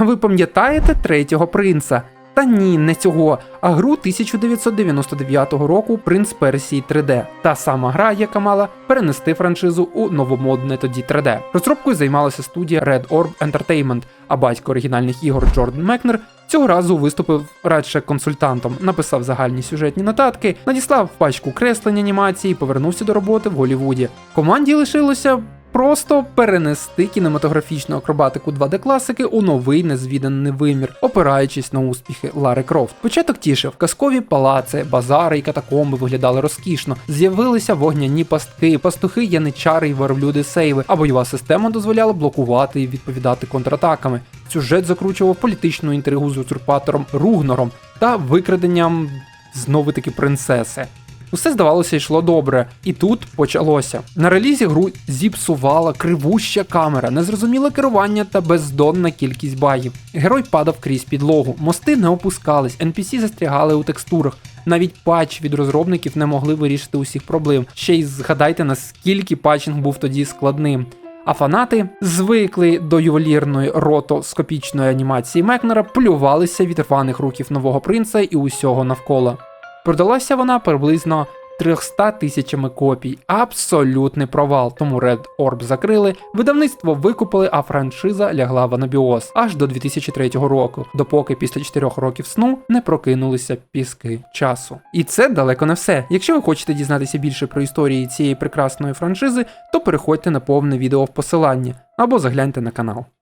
Ви пам'ятаєте третього принца? Та ні, не цього, а гру 1999 року Принц Персії 3D. Та сама гра, яка мала перенести франшизу у новомодне тоді 3D. Розробкою займалася студія Red Orb Entertainment, а батько оригінальних ігор Джордан Мекнер цього разу виступив радше консультантом, написав загальні сюжетні нотатки, надіслав пачку креслень анімації, повернувся до роботи в Голлівуді. Команді лишилося просто перенести кінематографічну акробатику 2D класики у новий незвіданий вимір, опираючись на успіхи Лари Крофт. Початок тішив, казкові палаци, базари і катакомби виглядали розкішно. З'явилися вогняні пастки, пастухи, яничари й верблюди сейви, а бойова система дозволяла блокувати і відповідати контратаками. Сюжет закручував політичну інтригу з узурпатором Ругнором та викраденням знову таки принцеси. Усе здавалося йшло добре, і тут почалося. На релізі гру зіпсувала кривуща камера, незрозуміле керування та бездонна кількість багів. Герой падав крізь підлогу, мости не опускались, NPC застрягали у текстурах. Навіть патч від розробників не могли вирішити усіх проблем. Ще й згадайте, наскільки патчинг був тоді складним. А фанати звикли до ювелірної ротоскопічної анімації Мекнера, плювалися від рваних руків нового принца і усього навколо. Продалася вона приблизно 300 тисячами копій. Абсолютний провал, тому Red Orb закрили, видавництво викупили, а франшиза лягла в анабіоз аж до 2003 року, допоки після 4 років сну не прокинулися піски часу. І це далеко не все. Якщо ви хочете дізнатися більше про історії цієї прекрасної франшизи, то переходьте на повне відео в посиланні або загляньте на канал.